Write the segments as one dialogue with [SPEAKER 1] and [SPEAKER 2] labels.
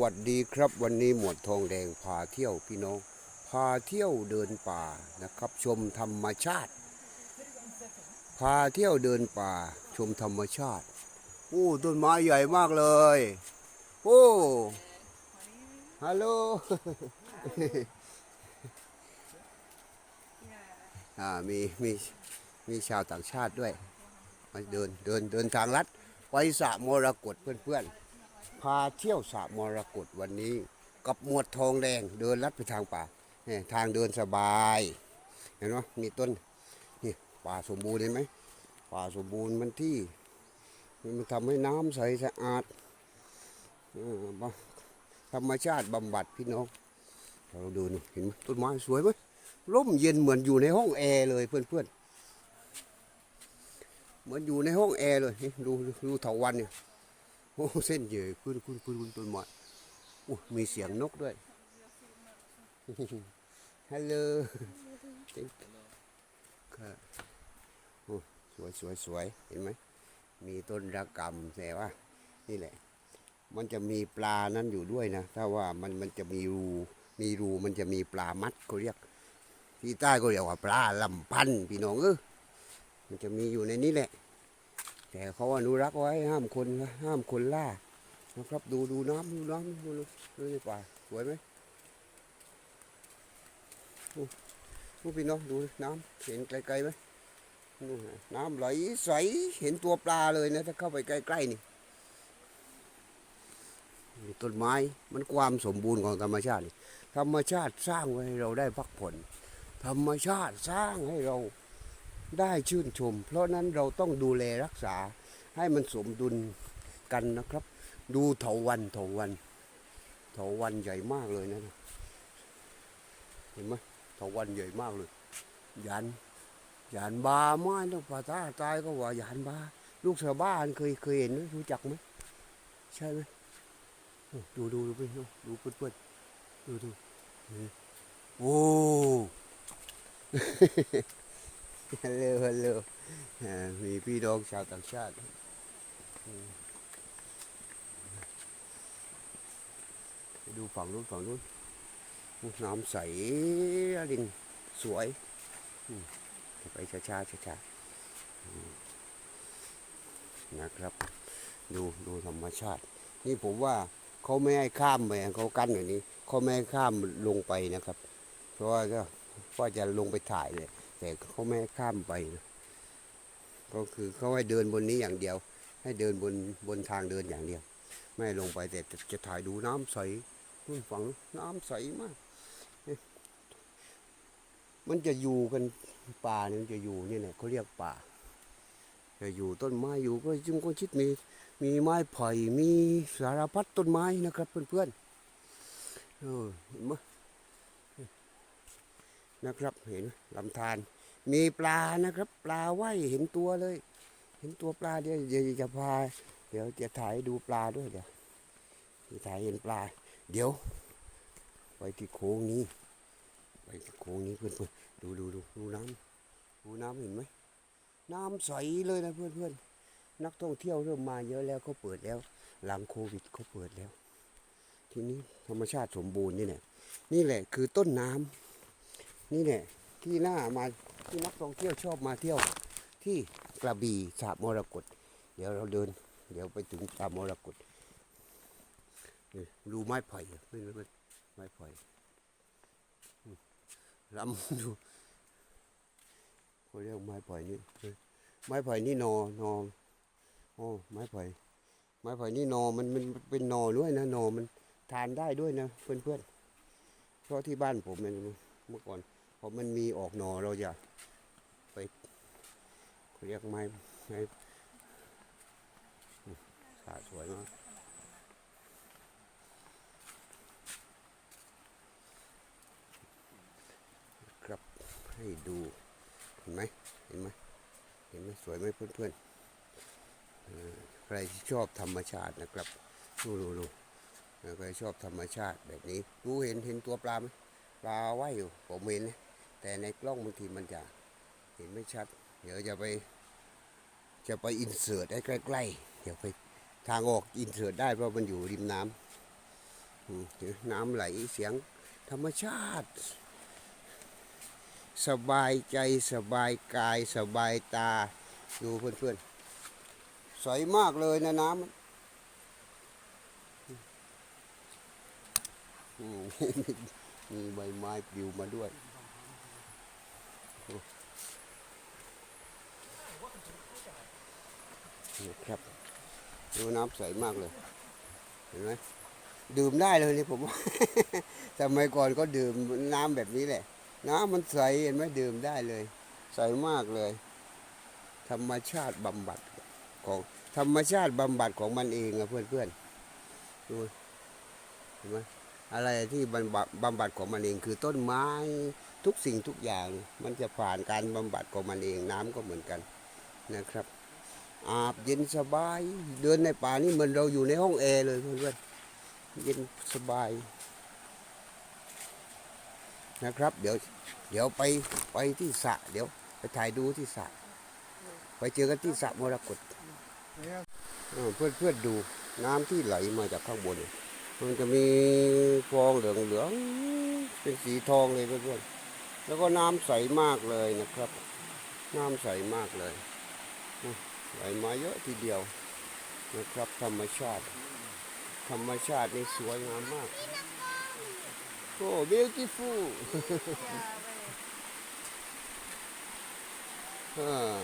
[SPEAKER 1] วัสดีครับวันนี้หมวดทองแดงพาเที่ยวพี่น้อง พาเที่ยวเดินป่านะครับ ชมธรรมชาติ พาเที่ยวเดินป่า ชมธรรมชาติโอ้ต้นไม้ใหญ่มากเลยโอ้ฮัลโหลอ่ามีมีมีชาวต่างชาติด้วยมาเดินเดินเดินทางลัดไปสระมรกตเพื่อนๆ พาเที่ยวสระมรกตวันนี้ กับหมวดทองแดงเดินลัดไปทางป่าเนี่ยทางเดินสบายเห็นไหมมีต้นนี่ป่าสมบูรณ์เห็นไหมป่าสมบูรณ์มันที่ มันทำให้น้ำใสสะอาดธรรมชาติบำบัดพี่น้อง เราดูนี่เห็นไหมต้นไม้สวยไหมร่มเย็นเหมือนอยู่ในห้องแอร์เลยเพื่อนๆเหมือนอยู่ในห้องแอร์เลยดูดูดูเถาวันเนี่ย โอ้เส้นเยอะขึ้นขึ้นขึ้นขึ้นต้นไม้โอ้มีเสียงนกด้วยฮัลโหลครับโอ้สวยสวยสวยเห็นไหมมีต้นระกำแต่ว่า นี่แหละ มันจะมีปลานั้นอยู่ด้วยนะ ถ้าว่ามันมันจะมีรู มีรูมันจะมีปลามัดเขาเรียก ที่ใต้ก็เรียกว่าปลาลำพันธ์พี่น้องเออมันจะมีอยู่ในนี้แหละ แต่เขาอนุรักษ์ไว้ห้ามคนห้ามคนล่านะครับดูดูน้ำดูน้ำดูดูดูในป่าสวยไหมโอ้พี่น้องดูน้ำเห็นไกลๆไหมน้ำไหลใสเห็นตัวปลาเลยนะถ้าเข้าไปใกล้ๆนี่ต้นไม้มันความสมบูรณ์ของธรรมชาติ ธรรมชาติสร้างไว้ให้เราได้พักผ่อนธรรมชาติสร้างให้เรา ได้ชื่นชม เพราะนั้นเราต้องดูแลรักษาให้มันสมดุลกันนะครับ ดูเถาวันเถาวันเถาวันใหญ่มากเลยนะเห็นไหมเถาวันใหญ่มากเลยยานยานบาไม้ต้องภาษาตายก็ว่ายานบาลูกชาวบ้านเคยเคยเห็นไหมรู้จักไหมใช่ไหมดูดูดูไปดูเพื่อนๆดูดูโอ้ ฮัลโหลฮัลโหลมีพี่น้องชาวต่างชาติดูฝั่งนู้นฝั่งนู้นน้ำใสดินสวยไปช้าช้าช้าช้านะครับ ดูดูธรรมชาติ นี่ผมว่าเขาไม่ให้ข้ามไปเขากั้นอย่างนี้เขาไม่ให้ข้ามลงไปนะครับ เพราะว่าก็ว่าจะลงไปถ่ายเลย แต่เขาไม่ข้ามไปนะก็คือเขาให้เดินบนนี้อย่างเดียว ให้เดินบนบนทางเดินอย่างเดียว ไม่ลงไปแต่จะถ่ายดูน้ำใสนู่นฝั่งนู้นน้ำใสมาก มันจะอยู่กันป่าเนี่ยมันจะอยู่นี่แหละเขาเรียกป่า จะอยู่ต้นไม้อยู่ก็จุ่มก็ชิดมีมีไม้ไผ่มีสารพัดต้นไม้นะครับ เพื่อนๆเออเห็นไหม นะครับ เห็นลำธารมีปลานะครับ ปลาว่ายเห็นตัวเลย เห็นตัวปลาเดี๋ยวเดี๋ยวจะพา เดี๋ยวจะถ่ายดูปลาด้วยเดี๋ยวจะถ่ายเห็นปลา เดี๋ยว ไปที่โค้งนี้ ไปที่โค้งนี้เพื่อนๆดูดูดูดูน้ำดูน้ำเห็นไหมน้ำใสเลยนะเพื่อนๆนักท่องเที่ยวเริ่มมาเยอะแล้วเขาเปิดแล้ว หลังโควิดเขาเปิดแล้ว ทีนี้ธรรมชาติสมบูรณ์นี่แหละนี่แหละคือต้นน้ำ นี่แหละที่น่ามาที่นักท่องเที่ยวชอบมาเที่ยวที่กระบี่สระมรกตเดี๋ยวเราเดิน เดี๋ยวไปถึงสระมรกตดูไม้ไผ่ไม่รู้เป็นไม้ไผ่ลำดูเขาเรียกไม้ไผ่นี่ไม้ไผ่นี่นอนอโอ้ไม้ไผ่ไม้ไผ่นี่นอมันมันเป็นนอด้วยนะนอมันทานได้ด้วยนะเพื่อนๆเพราะที่บ้านผมเมื่อก่อน พอมันมีออกหนอเราจะไปเรียกไม้ไม้สาสวยมากครับให้ดูเห็นไหมเห็นไหมเห็นไหมสวยไหมเพื่อนๆเออใครที่ชอบธรรมชาตินะครับดูดูดูใครชอบธรรมชาติแบบนี้ดูเห็นเห็นตัวปลาไหมปลาว่ายอยู่ผมเห็นนะ แต่ในกล้องบางทีมันจะเห็นไม่ชัด เดี๋ยวจะไป จะไปอินเสิร์ตให้ใกล้ๆ เดี๋ยวไปทางออกอินเสิร์ตได้เพราะมันอยู่ริมน้อืมเดี๋ยวน้ำไหลเสียงธรรมชาติ สบายใจสบายกายสบายตา ดูเพื่อนๆ ใสมากเลยนะน้ำมีใบไม้ปลิวมาด้วย นี่ครับ ดูน้ำใสมากเลย เห็นไหมดื่มได้เลยนี่ผมว่าสมัยก่อนก็ดื่มน้ำแบบนี้แหละ น้ำมันใสเห็นไหมดื่มได้เลย ใสมากเลย ธรรมชาติบำบัดของธรรมชาติบำบัดของมันเองอะเพื่อนเพื่อนดูเห็นไหมอะไรที่บำบัดบำบัดของมันเองคือต้นไม้ ทุกสิ่งทุกอย่างมันจะผ่านการบำบัดของมันเองน้ำก็เหมือนกันนะครับ อาบเย็นสบาย เดินในป่านี่เหมือนเราอยู่ในห้องแอร์เลยเพื่อนๆเย็นสบายนะครับ เดี๋ยวเดี๋ยวไปไปที่สระเดี๋ยวไปถ่ายดูที่สระไปเจอกันที่สระมรกตเออเพื่อนเพื่อนดูน้ำที่ไหลมาจากข้างบน มันจะมีฟองเหลืองเหลืองๆเป็นสีทองเลยเพื่อนๆ แล้วก็น้ำใสมากเลยนะครับ น้ำใสมากเลยไหลมาเยอะทีเดียวนะครับ ธรรมชาติ ธรรมชาตินี่สวยงามมากโอ้ beautiful อ่า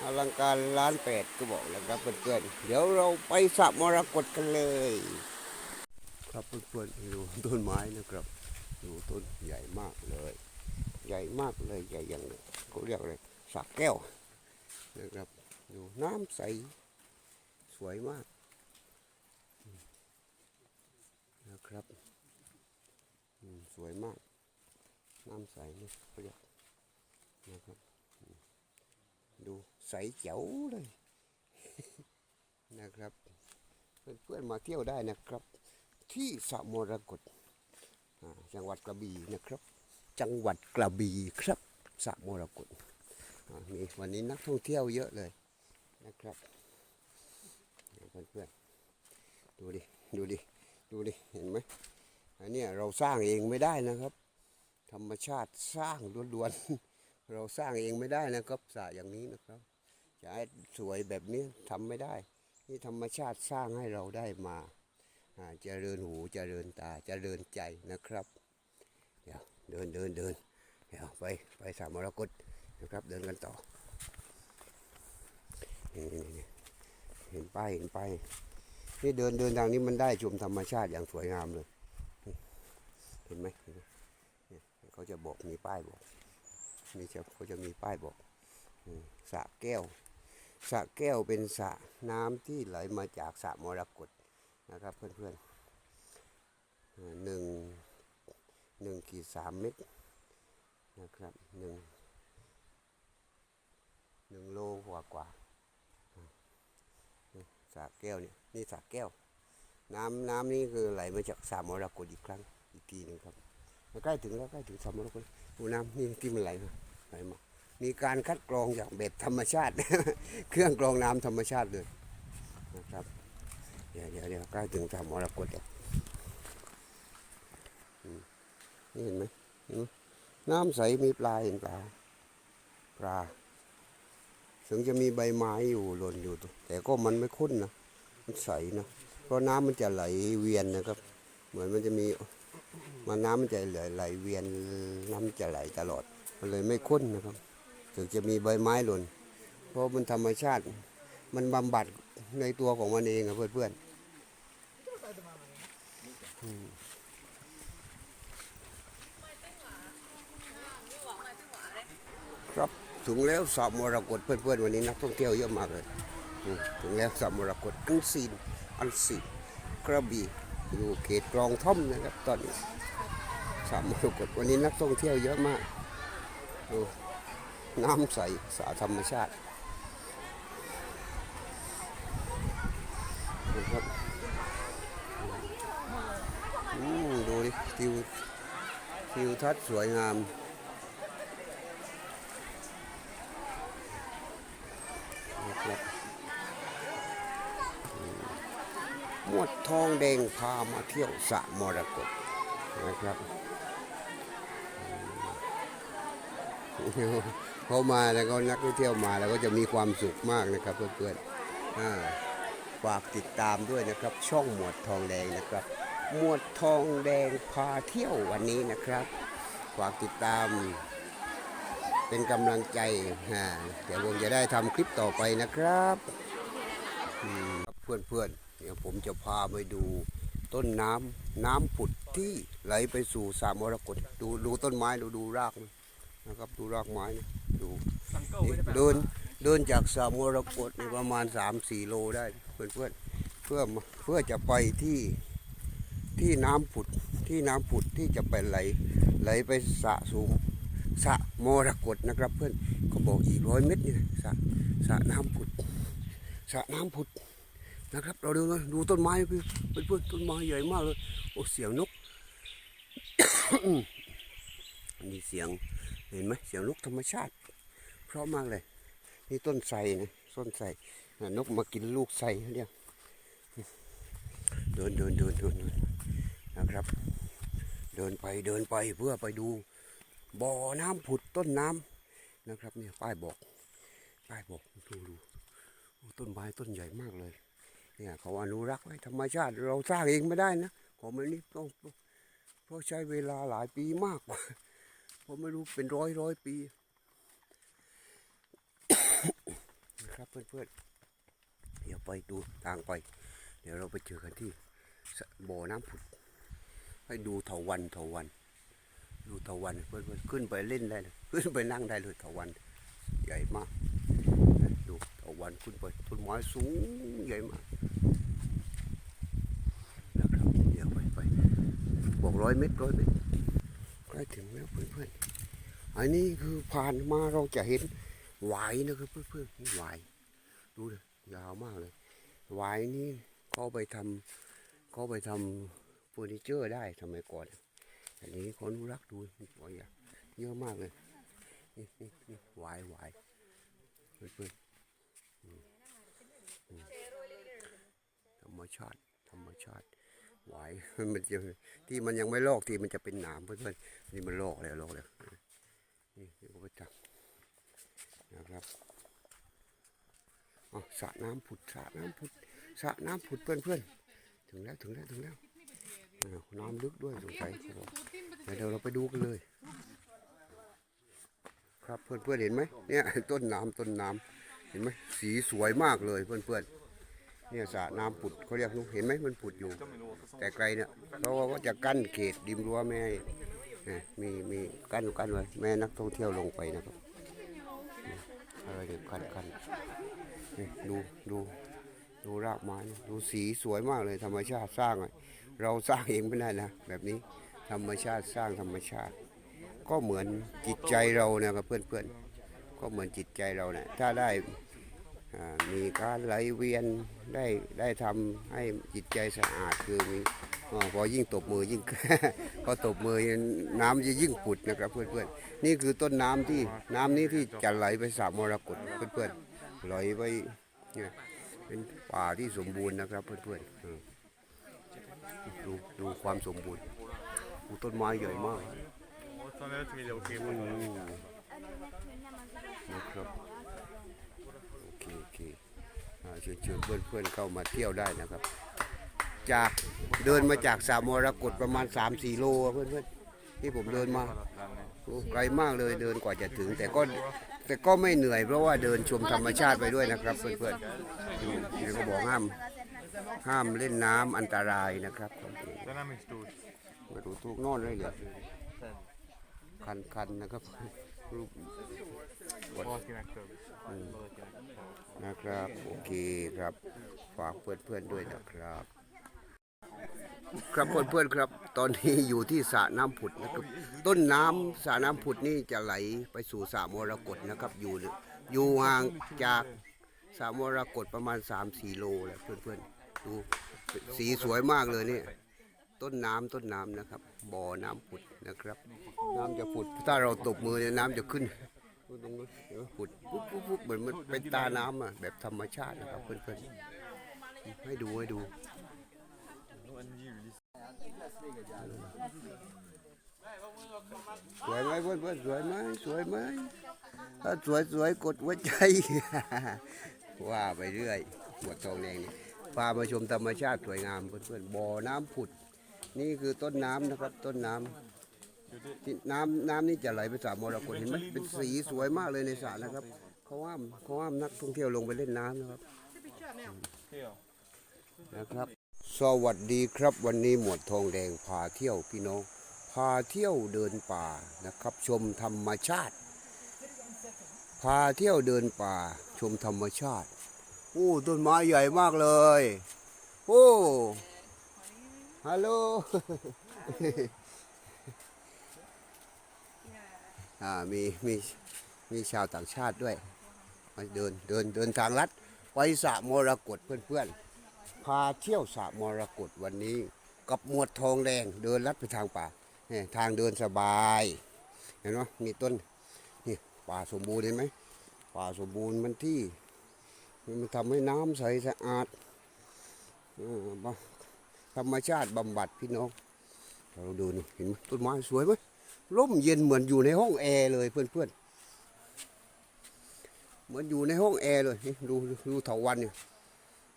[SPEAKER 1] อลังการล้านแปดก็บอกแล้วครับเพื่อนๆเดี๋ยวเราไปสระมรกตกันเลย ครับเพื่อนๆดูต้นไม้นะครับ ดูต้นใหญ่มากเลย ใหญ่มากเลยใหญ่อย่างเลยเขาเรียกอะไรสระแก้วนะครับดูน้ำใสสวยมากนะครับสวยมาก น้ำใสนี่เขาเรียกนะครับดูใสเจ๋วเลยนะครับเพื่อนๆมาเที่ยวได้นะครับ ที่สระมรกต จังหวัดกระบี่นะครับ จังหวัดกระบี่ครับสระมรกตอ่ามีวันนี้นักท่องเที่ยวเยอะเลยนะครับเพื่อนๆดูดิดูดิดูดิเห็นไหมอันนี้เราสร้างเองไม่ได้นะครับ ธรรมชาติสร้างล้วนๆเราสร้างเองไม่ได้นะครับสระอย่างนี้นะครับจะให้สวยแบบนี้ทำไม่ได้ นี่ธรรมชาติสร้างให้เราได้มา เจริญหูเจริญตาเจริญใจนะครับ เดี๋ยวเดินเดินเดินเดี๋ยวไปไปสามมรกตนะครับเดินกันต่อนี่นี่เห็นป้ายเห็นป้ายนี่เดินเดินทางนี้มันได้ชมธรรมชาติอย่างสวยงามเลย เห็นไหมเขาจะบอกมีป้ายบอกนี่จะเขาจะมีป้ายบอกสระแก้วสระแก้วเป็นสระน้ำที่ไหลมาจากสระมรกต นะครับเพื่อนๆอ่าหนึ่งหนึ่งขีดสามเมตรนะครับหนึ่งหนึ่งโลกว่ากว่าสระแก้วเนี่ยนี่สระแก้ว น้ำน้ำนี่คือไหลมาจากสระมรกตอีกครั้งอีกทีหนึ่งครับใกล้ถึงแล้วใกล้ถึงสระมรกตดูน้ำนี่ที่มันไหลมาไหลมามีการคัดกรองอย่างแบบธรรมชาติ เครื่องกรองน้ำธรรมชาติเลยนะครับ เดี๋ยวเดี๋ยวเดี๋ยวใกล้ถึงสระมรกตแล้วนี่เห็นไหมเห็นน้ำใสมีปลาเห็นปลาปลาถึงจะมีใบไม้อยู่หล่นอยู่ แต่ก็มันไม่ข้นนะมันใสนะเพราะน้ำมันจะไหลเวียนนะครับ เหมือนมันจะมีมันน้ำมันจะไหลไหลเวียนน้ำจะไหลตลอด มันเลยไม่ข้นนะครับ ถึงจะมีใบไม้หล่น เพราะมันธรรมชาติ มันบำบัดในตัวของมันเองอะเพื่อนๆ ครับถึงแล้วสระมรกตเพื่อนๆวันนี้นักท่องเที่ยวเยอะมากเลยถึงแล้วสระมรกตอันซีนอันซีนกระบี่อยู่เขตคลองท่อมนะครับตอนนี้สระมรกตวันนี้นักท่องเที่ยวเยอะมากดูน้ำใสสาธรรมชาตินะครับอืมดูดิ ทิวทิวทัศน์สวยงามนะครับอืมวดทองแดงพามาเที่ยวสระมรกตนะครับเขามาแล้วก็นักท่องเที่ยวมาแล้วก็จะมีความสุขมากนะครับเพื่อนๆฝากติดตามด้วยนะครับ ช่องหมวดทองแดงนะครับ หมวดทองแดงพาเที่ยววันนี้นะครับฝากติดตาม เป็นกำลังใจอ่าเดี๋ยวผมจะได้ทำคลิปต่อไปนะครับอืมครับเพื่อนๆเดี๋ยวผมจะพาไปดูต้นน้ำน้ำผุดที่ไหลไปสู่สระมรกตดูดูต้นไม้ดูดูรากมันนะครับดูรากไม้นะดูนี่เดินเดินจากสระมรกตนี่ประมาณ3-4โลได้เพื่อนๆเพื่อมาเพื่อจะไปที่ ที่น้ำผุดที่น้ำผุดที่จะไปไหลไหลไปสะสูงสะมรกตนะครับ เพื่อนเขาบอกอีกร้อยเมตรนี่นะสะสะน้ำผุดสระน้ำผุดนะครับ เราดูนะดูต้นไม้เพื่อนเพื่อนต้นไม้ใหญ่มากเลยโอ้เสียงนกนี่เสียงเห็นไหมเสียงนกธรรมชาติ เพราะมากเลย นี่ต้นไทรนะต้นไทรนกมากินลูกไทรเขาเนี่ยเดินเดินเดินเดินเดิ นะครับ เดินไปเดินไปเพื่อไปดูบ่อน้ำผุดต้นน้ำนะครับเนี่ยป้ายบอก ป้ายบอกดูดูต้นไม้ต้นใหญ่มากเลย เนี่ยเขาอนุรักษ์ไว้ธรรมชาติเราสร้างเองไม่ได้นะของมันนี่ต้องเพราะใช้เวลาหลายปีมากกว่าเพราะไม่รู้เป็นร้อยร้อยปีนะครับเพื่อนๆเดี๋ยวไปดูทางไป เดี๋ยวเราไปเจอกันที่บ่อน้ำผุด ให้ดูเถาวันเถาวัน ดูตะวันเพื่อนขึ้นไปเล่นได้เลยขึ้นไปนั่งได้เลยตะวัน ใหญ่มาก ดูตะวันขึ้นไปต้นไม้สูงใหญ่มากนะครับเดี๋ยวไปไปบอกร้อยเมตรร้อยเมตรใกล้ถึงแล้วเพื่อนๆอันนี้คือผ่านมาเราจะเห็นหวายนะครับเพื่อนๆนี่หวายดูเลยยาวมากเลยหวายนี่เขาไปทำเขาไปทำ เฟอร์นิเจอร์ได้สมัยก่อนอันนี้คนรักดูหวายเยอะมากเลย นี่นี่นี่วายวายเพื่อนเพื่อนๆอืมอืมธรรมชาติ ธรรมชาติวายมันจะที่มันยังไม่ลอกที่มันจะเป็นหนามเพื่อนเพื่อนๆนี่มันลอกแล้วลอกแล้วนี่นี่ก็ไปจับนะครับอ๋อสระน้ำผุดสระน้ำผุดสระน้ำผุดเพื่อนเพื่อนๆถึงแล้วถึงแล้วถึงแล้ว น้ำลึกด้วยสงสัยเขาบอกเดี๋ยวเราไปดูกันเลย ครับเพื่อนๆเห็นไหมเนี่ยต้นน้ำต้นน้ำเห็นไหมสีสวยมากเลยเพื่อนๆเนี่ยสระน้ำผุดเขาเรียกนุเห็นไหมมันผุดอยู่ แต่ไกลเนี่ยเพราะว่าเขาจะกั้นเขตริมรั้วไม่ให้เนี่ยมีมีกั้นกั้นไว้ไม่ให้นักท่องเที่ยวลงไปนะครับนี่อะไรเด็กกั้นกั้นนี่ดูดูดูรากไม้นะดูสีสวยมากเลยธรรมชาติสร้างไว้ เราสร้างเองไม่ได้นะ แบบนี้ธรรมชาติสร้างธรรมชาติ ก็เหมือนจิตใจเราเนี่ยครับเพื่อนๆ ก็เหมือนจิตใจเราเนี่ยถ้าได้มีการไหลเวียนได้ได้ทำให้จิตใจสะอาดคือมีอพอยิ่งตบมือยิ่งพอตบมือน้ำจะยิ่งผุดนะครับเพื่อนๆ นี่คือต้นน้ำที่น้ำนี้ที่จะไหลไปสระมรกตเพื่อนๆไหลไปเนี่ยเป็นป่าที่สมบูรณ์นะครับเพื่อนๆอืม ดูดูความสมบูรณ์ดูต้นไม้ใหญ่มากนะครับโอเคโอเคเชิญเชิญเพื่อนเพื่อนเข้ามาเที่ยวได้นะครับ จากเดินมาจากสามรกตประมาณ3-4โลเพื่อนเพื่อนที่ผมเดินมาไกลมากเลยเดินกว่าจะถึง แต่ก็แต่ก็ไม่เหนื่อยเพราะว่าเดินชมธรรมชาติไปด้วยนะครับ เพื่อนเพื่อนๆอืมนี่ก็บอกห้าม ห้ามเล่นน้ำอันตรายนะครับ
[SPEAKER 2] Den är mycket stor.
[SPEAKER 1] มาดูทุกนอนเลยเหรอคันคันๆนะครับรูป
[SPEAKER 2] Baken aktor.
[SPEAKER 1] นะครับ โอเคครับ ฝากเพื่อนๆด้วยนะครับ ครับเพื่อนๆครับ ตอนนี้อยู่ที่สระน้ำผุดนะครับ ต้นน้ำสระน้ำผุดนี่จะไหลไปสู่สระมรกตนะครับ อยู่อยู่ห่างจากสระมรกตประมาณ 3-4 โลแหละเพื่อนๆ ดูสีสวยมากเลยนี่ ต้นน้ำต้นน้ำนะครับ บ่อน้ำผุดนะครับ น้ำจะผุดถ้าเราตบมือเนี่ยน้ำจะขึ้นดูตรงนู้นผุดปุ๊บปุ๊บปุ๊บเหมือนมันเป็นตาน้ำอะแบบธรรมชาตินะครับเพื่อนๆให้ดูให้ดูสวยไหมเพื่อนเพื่อนสวยไหมสวยไหมถ้าสวยสวยกดหัวใจ ว่าไปเรื่อยหมวดทองแดงนี่ พามาชมธรรมชาติสวยงามเพื่อนเพื่อนบ่อน้ำผุด นี่คือต้นน้ำนะครับ ต้นน้ำที่น้ำน้ำนี่จะไหลไปสระมรกตเห็นไหมเป็นสีสวยมากเลยในสระนะครับเขาห้ามเขาห้ามนักท่องเที่ยวลงไปเล่นน้ำนะครับนะครับ สวัสดีครับวันนี้หมวดทองแดงพาเที่ยวพี่น้องพาเที่ยวเดินป่านะครับ ชมธรรมชาติ พาเที่ยวเดินป่าชมธรรมชาติ โอ้ต้นไม้ใหญ่มากเลย โอ้ฮัลโหลอ่ามีมีมีชาวต่างชาติด้วยมาเดินเดินเดินทางลัดไปสระมรกตเพื่อนๆพาเที่ยวสระมรกตวันนี้ กับหมวดทองแดงเดินลัดไปทางป่าเนี่ยทางเดินสบายเห็นไหมมีต้นนี่ป่าสมบูรณ์เห็นไหมป่าสมบูรณ์มันที่ มันทำให้น้ำใสสะอาดธรรมชาติบำบัดพี่น้อง เราดูนี่เห็นไหมต้นไม้สวยไหมร่มเย็นเหมือนอยู่ในห้องแอร์เลยเพื่อนๆ เหมือนอยู่ในห้องแอร์เลยดูดูเถาวันเนี่ย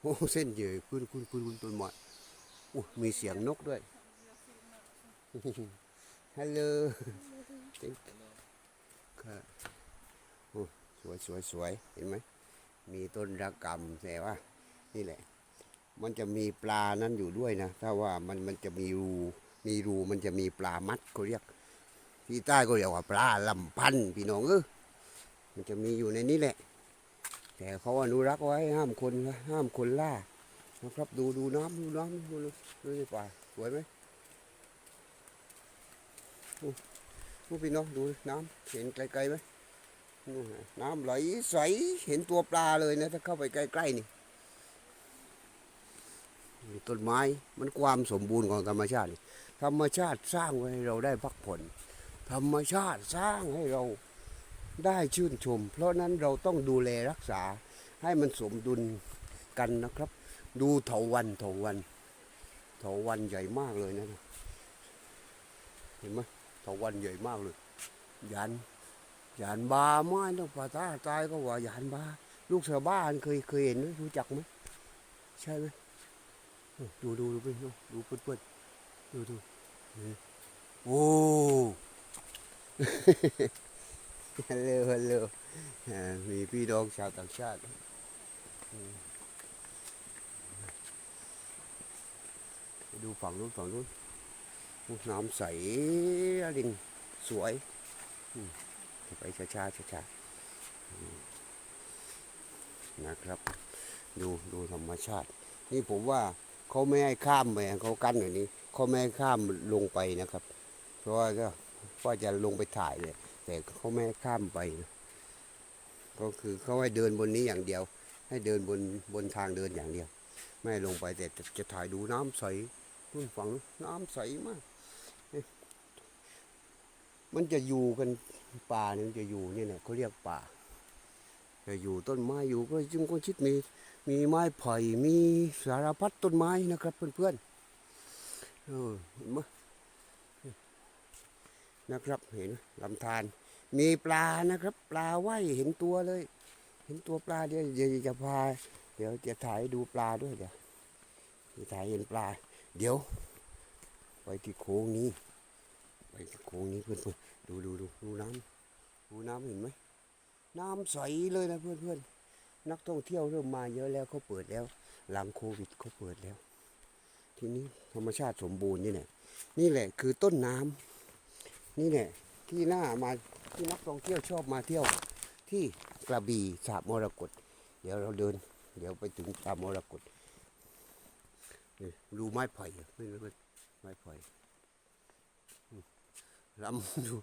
[SPEAKER 1] โอ้เส้นเยอะคุณคุณคุณคุณต้นไม้โอ้มีเสียงนกด้วยฮัลโหลครับโอ้สวยสวยสวยเห็นไหม มีต้นระกำแต่ว่า นี่แหละ มันจะมีปลานั้นอยู่ด้วยนะ ถ้าว่ามันมันจะมีรูมีรูมันจะมีปลามัดเขาเรียก ที่ใต้ก็เรียกว่าปลาลำพันธ์พี่น้องเออมันจะมีอยู่ในนี้แหละ แต่เขาอนุรักษ์ไว้ห้ามคนห้ามคนล่านะครับดูดูน้ำดูน้ำดูดูดูในป่าสวยไหมโอ้โอ้พี่น้องดูน้ำเห็นไกลๆไหม น้ำไหลใสเห็นตัวปลาเลยนะ ถ้าเข้าไปใกล้ๆนี่ต้นไม้มันความสมบูรณ์ของธรรมชาติ ธรรมชาติสร้างไว้ให้เราได้พักผ่อนธรรมชาติสร้างให้เราได้ชื่นชม เพราะนั้นเราต้องดูแลรักษาให้มันสมดุลกันนะครับ ดูเถาวันเถาวันเถาวันใหญ่มากเลยนะ เห็นไหมเถาวันใหญ่มากเลย ยัน ยันบาไม้ต้องภาษาใตายก็ว่ายันบา ลูกเสือบ้านเคยเคยเห็นไหมรู้จักไหมใช่ไหมดูดูดูไปดูดูเพื่อนเพื่นดูดูโอ้ฮัลโหลฮัลโหลมีพี่น้องชาวต่างชาติดูฝั่งนู้นฝั่งนู้นน้ำใสดินสวยอืม ไปช้าช้าช้าช้าๆนะครับ ดูดูธรรมชาติ นี่ผมว่าเขาไม่ให้ข้ามไปเขากั้นอย่างนี้เขาไม่ให้ข้ามลงไปนะครับ เพราะว่าก็ว่าจะลงไปถ่ายเลย แต่เขาไม่ให้ข้ามไปนะก็คือเขาให้เดินบนนี้อย่างเดียว ให้เดินบนบนทางเดินอย่างเดียว ไม่ลงไปแต่จะถ่ายดูน้ำใสนู่นฝั่งนู้นน้ำใสมาก มันจะอยู่กันป่าเนี่ยมันจะอยู่นี่แหละเขาเรียกป่าจะอยู่ต้นไม้อยู่ก็จึงก็ชิดมีมีไม้ไผ่มีสารพัดต้นไม้นะครับ เพื่อนๆเออเห็นไหมนะครับเห็นลำธารมีปลานะครับ ปลาว่ายเห็นตัวเลย เห็นตัวปลาเดี๋ยวเดี๋ยวจะพา เดี๋ยวจะถ่ายดูปลาด้วยเดี๋ยวจะถ่ายเห็นปลา เดี๋ยว ไปที่โค้งนี้ ไปโค้งนี้เพื่อนเพื่อนดูดูดูดูน้ำดูน้ำเห็นไหมน้ำใสเลยนะเพื่อนเพื่อนนักท่องเที่ยวเริ่มมาเยอะแล้วเขาเปิดแล้ว หลังโควิดเขาเปิดแล้ว ทีนี้ธรรมชาติสมบูรณ์นี่แหละนี่แหละคือต้นน้ำนี่เนี่ยที่หน้ามาที่นักท่องเที่ยวชอบมาเที่ยว ที่กระบี่สระมรกตเดี๋ยวเราเดิน เดี๋ยวไปถึงสระมรกตดูไม้ไผ่ไม่รู้ว่ไม้ไผ่ ลำดู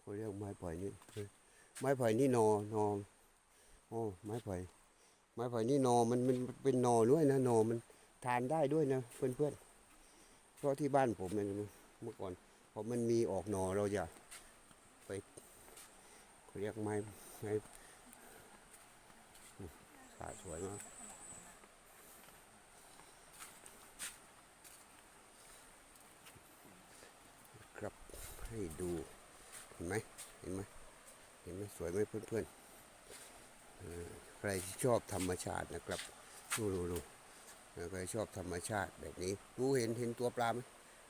[SPEAKER 1] เขาเรียกไม้ไผ่นี่ไม้ไผ่นี่นอนอโอ้ไม้ไผ่ไม้ไผ่นี่นอมันมันเป็นนอด้วยนะนอมันทานได้ด้วยนะเพื่อนๆเพราะที่บ้านผมเนี่ยเมื่อก่อนพอมันมีออกหนอเราจะไปเขาเรียกไม้ไม้สาสวยมาก ให้ดูเห็นไหมเห็นไหมเห็นไหมสวยไหมเพื่อนๆใครที่ชอบธรรมชาตินะครับดูดูดูใครชอบธรรมชาติแบบนี้ ดูเห็นเห็นตัวปลาไหม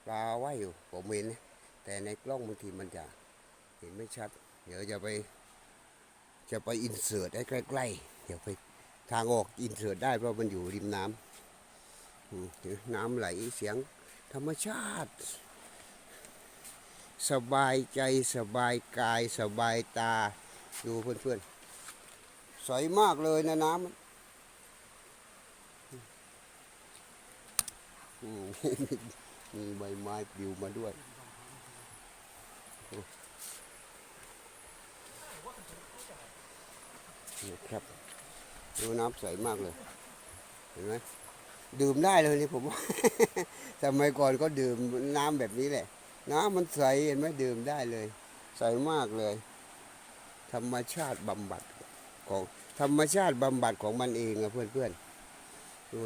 [SPEAKER 1] ปลาว่ายอยู่ผมเห็นนะแต่ในกล้องบางทีมันจะเห็นไม่ชัด เดี๋ยวจะไปจะไปอินเสิร์ตใใกล้ๆเดี๋ยวไปทางออกอินเสิร์ตได้เพราะมันอยู่ริมน้ำน้ำไหลเสียงธรรมชาติ สบายใจสบายกายสบายตา ดูเพื่อนๆ ใสมากเลยนะน้ำมันมีใบไม้ปลิวมาด้วยนะครับ ดูน้ำใสมากเลย เห็นไหมดื่มได้เลยนี่ผมว่าสมัยก่อนก็ดื่มน้ำแบบนี้แหละ น้ำมันใสเห็นไหมดื่มได้เลย ใสมากเลย ธรรมชาติบำบัดของธรรมชาติบำบัดของมันเองอะเพื่อนเพื่อนดู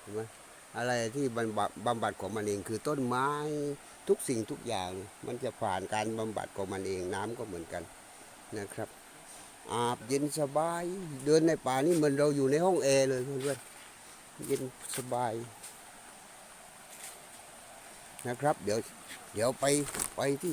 [SPEAKER 1] เห็นไหมอะไรที่บำบัดบำบัดของมันเองคือต้นไม้ทุกสิ่งทุกอย่างมันจะผ่านการบำบัดของมันเองน้ำก็เหมือนกันนะครับ อาบเย็นสบาย เดินในป่านี่เหมือนเราอยู่ในห้องแอร์เลยเพื่อนๆเย็นสบาย นะครับ เดี๋ยวเดี๋ยวไปไปที่